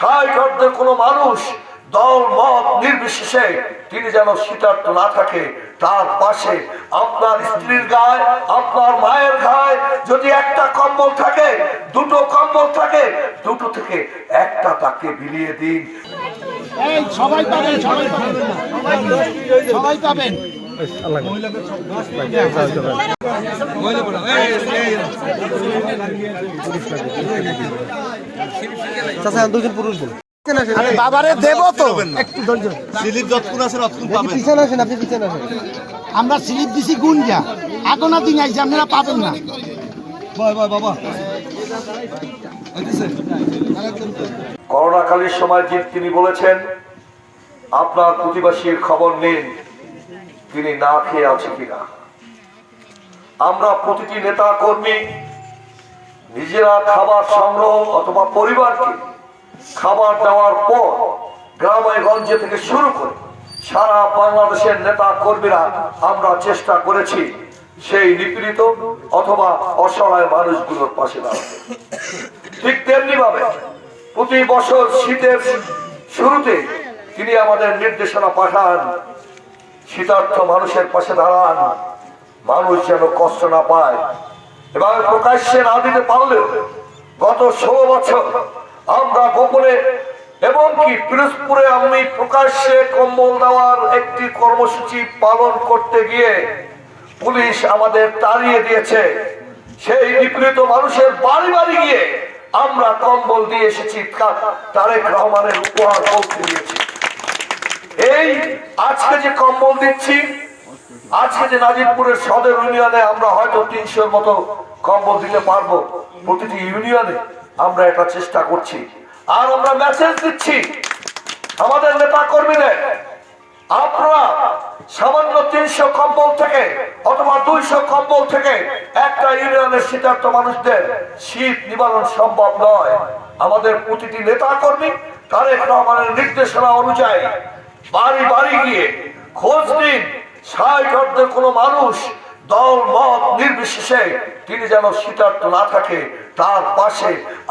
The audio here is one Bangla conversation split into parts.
ষাট অর্ধের কোনো মানুষ দল মত নির্বিশেষে তিনি যেন শীতার্থ না থাকে তার পাশে আপনার স্ত্রীর গায়ে আপনার মায়ের গায়ে যদি একটা কম্বল থাকে দুটো কম্বল থাকে দুটো থেকে একটা তাকে বিলিয়ে দিন। সবাই পাবেন সবাই পাবেন সবাই পাবেন। আরে বাবারে দেব তো। একটু ধৈর্য দিলীপ যতক্ষণ আছেন ততক্ষণ পাবেন। পিছনে আসেন আপনি পিছনে আসেন। আমরা স্লিপ দিছি গুঞ্জা। আগোনা দিন আইছে আপনারা পাবেন না। বাই বাই বাবা করোনাকালীন সময় যে তিনি বলেছেন আপনার প্রতিবাসীর খবর নিন তিনি না খেয়ে আছে কিনা। আমরা প্রতিটি নেতা কর্মী নিজেরা খাবার সংগ্রহ অথবা পরিবারকে খাবার দেওয়ার পর গ্রামে গঞ্জে থেকে শুরু করে সারা বাংলাদেশের নেতা কর্মীরা আমরা চেষ্টা করেছি সেই নিপীড়িত অথবা অসহায় মানুষগুলোর পাশে ঠিক তেমনি ভাবে প্রতি বছর শীতের শুরুতে তিনি আমাদের নির্দেশনা পাঠান, শীতার্থ মানুষের পাশে দাঁড়ান, মানুষ যেন কষ্ট না পায়। এবং প্রকাশ্যে না দিতে পারলেও গত ষোলো বছর আমরা গোপনে এবং কি পিরোজপুরে আমি প্রকাশ্যে কম্বল দেওয়ার একটি কর্মসূচি পালন করতে গিয়ে পুলিশ আমাদের তাড়িয়ে দিয়েছে। সেই নিপীড়িত মানুষের বাড়ি বাড়ি গিয়ে আমরা কম্বল দিয়ে এসেছি তারেক রহমানের উপহার পৌঁছে দিয়েছি। এই আজকে যে কম্বল দিচ্ছি আজকে যে নাজিরপুরের সদর ইউনিয়নে আমরা হয়তো তিনশোর মতো কম্বল দিতে পারব, প্রতিটি ইউনিয়নে আমরা এটা চেষ্টা করছি। আর আমরা মেসেজ দিচ্ছি আমাদের নেতা কর্মীদের আপনারা সামান্য তিনশো কম্বল থেকে অথবা দুইশো কম্বল থেকে একটা ইউনিয়নের শীতার্থ মানুষদের শীত নিবারণ সম্ভব নয়। আমাদের প্রতিটি নেতা কর্মী তারেক রহমানের নির্দেশনা অনুযায়ী বাড়ি বাড়ি গিয়ে খোঁজ নিন ষাট অর্ধের কোনো মানুষ দল, মত নির্বিশেষে তিনি যেন শীতার্থ না থাকে, তার পাশে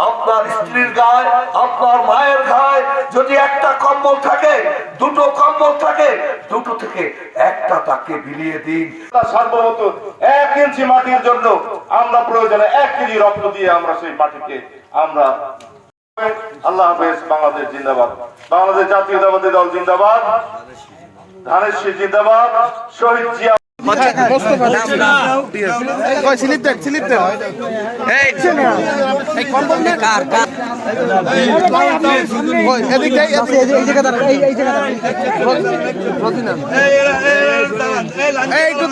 আপনার স্ত্রীর গায়ে, আপনার মায়ের গায়ে যদি একটা কম্বল থাকে, দুটো কম্বল থাকে, দুটো থেকে একটা তাকে বিলিয়ে দিন। সার্বভৌত এক ইঞ্চি মাটির জন্য আমরা প্রয়োজনে এক কেজি রক্ত দিয়ে আমরা সেই মাটিকে আমরা আল্লাহ হাফেজ, বাংলাদেশ জিন্দাবাদ। বাংলাদেশ জাতীয়তাবাদী দল জিন্দাবাদ। ধানের শহীদ জিয়া স্লিপ স্লিপ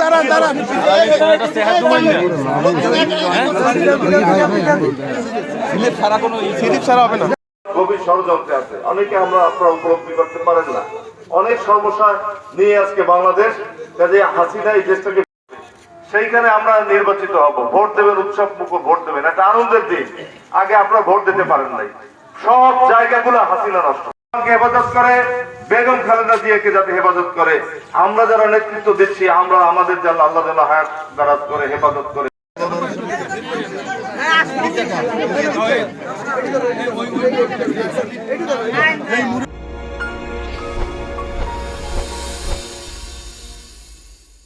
দাঁড়ান দাঁড়ান। স্লিপ ছাড়া হবে না ষড়যন্ত্রে আছে। অনেকে আমরা আপনারা উপলব্ধি করতে পারেন না। অনেক সমস্যা নিয়ে আজকে বাংলাদেশ কাজে হাসিনা এই দেশটাকে সেইখানে আমরা নির্বাচিত হব। ভোট দেবেন, উৎসব মুখর ভোট দেবেন, একটা আনন্দের দিন। আগে আপনারা ভোট দিতে পারেন নাই। সব জায়গাগুলো হাসিনা নষ্ট। হেফাজত করে, বেগম খালেদা জিয়াকে যাতে হেফাজত করে। আমরা যারা নেতৃত্ব দিচ্ছি, আমরা আমাদের যারা আল্লাহ হায়াত দারাজ করে, হেফাজত করে।